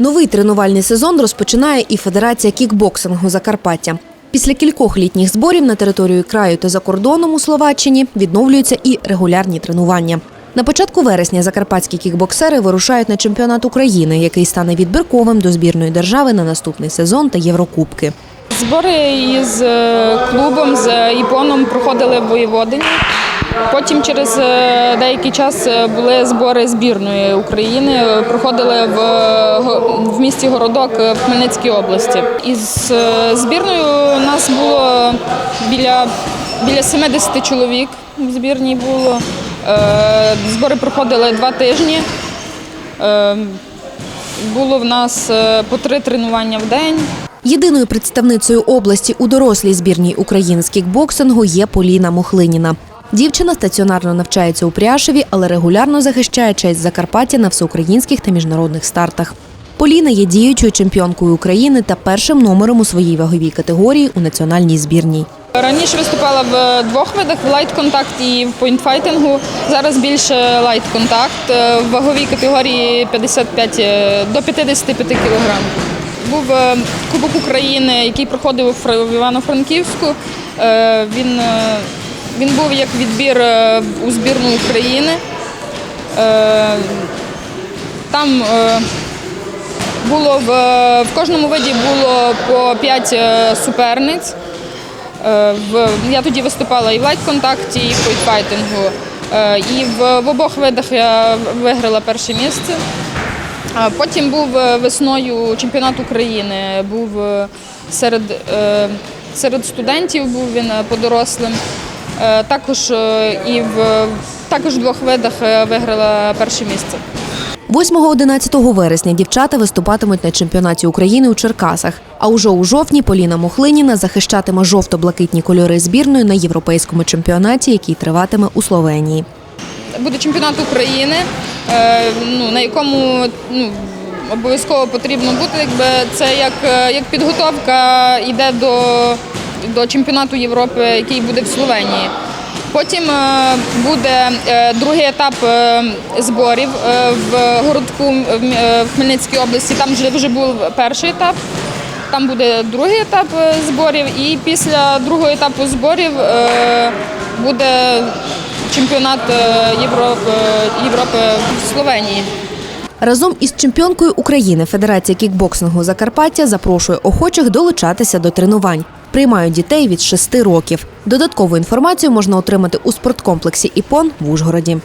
Новий тренувальний сезон розпочинає і Федерація кікбоксингу Закарпаття. Після кількох літніх зборів на територію краю та за кордоном у Словаччині відновлюються і регулярні тренування. На початку вересня закарпатські кікбоксери вирушають на чемпіонат України, який стане відбірковим до збірної держави на наступний сезон та Єврокубки. Збори із е, клубом, з Іпоном проходили в Воєводині. Потім через е, деякий час е, були збори збірної України, е, проходили в, в місті Городок в Хмельницькій області. Із збірною у нас було біля, біля 70 чоловік в збірній було. Збори проходили два тижні. Було в нас по три тренування в день. Єдиною представницею області у дорослій збірній України з є Поліна Мухлиніна. Дівчина стаціонарно навчається у Пряшеві, але регулярно захищає честь Закарпаття на всеукраїнських та міжнародних стартах. Поліна є діючою чемпіонкою України та першим номером у своїй ваговій категорії у національній збірній. Раніше виступала в двох видах в лайт-контакт і в поінтфайтингу. Зараз більше лайт-контакт е, в ваговій категорії 55, е, до 55 кг. Був е, Кубок України, який проходив в Івано-Франківську. Він, він був як відбір е, у збірну України. Е, Там е, було в, кожному виді було по 5 суперниць. Я тоді виступала і в лайт-контакті, і в файтингу. Е, І в, обох видах я виграла перше місце. Потім був весною чемпіонат України, був серед, серед студентів був він по дорослим. Е, Також е, і в також в двох видах е, виграла перше місце. 8-11 вересня дівчата виступатимуть на чемпіонаті України у Черкасах. А уже у жовтні Поліна Мухлиніна захищатиме жовто-блакитні кольори збірної на європейському чемпіонаті, який триватиме у Словенії. буде чемпіонат України, ну, на якому ну, обов'язково потрібно бути. Якби це як, як підготовка йде до, до чемпіонату Європи, який буде в Словенії. Потім е, буде е, другий етап е, зборів в городку в Хмельницькій області. Там вже, був перший етап. Там буде другий етап зборів, і після другого етапу зборів буде чемпіонат Європи в Словенії. Разом із чемпіонкою України Федерація кікбоксингу Закарпаття запрошує охочих долучатися до тренувань. Приймають дітей від 6 років. Додаткову інформацію можна отримати у спорткомплексі ІПОН в Ужгороді.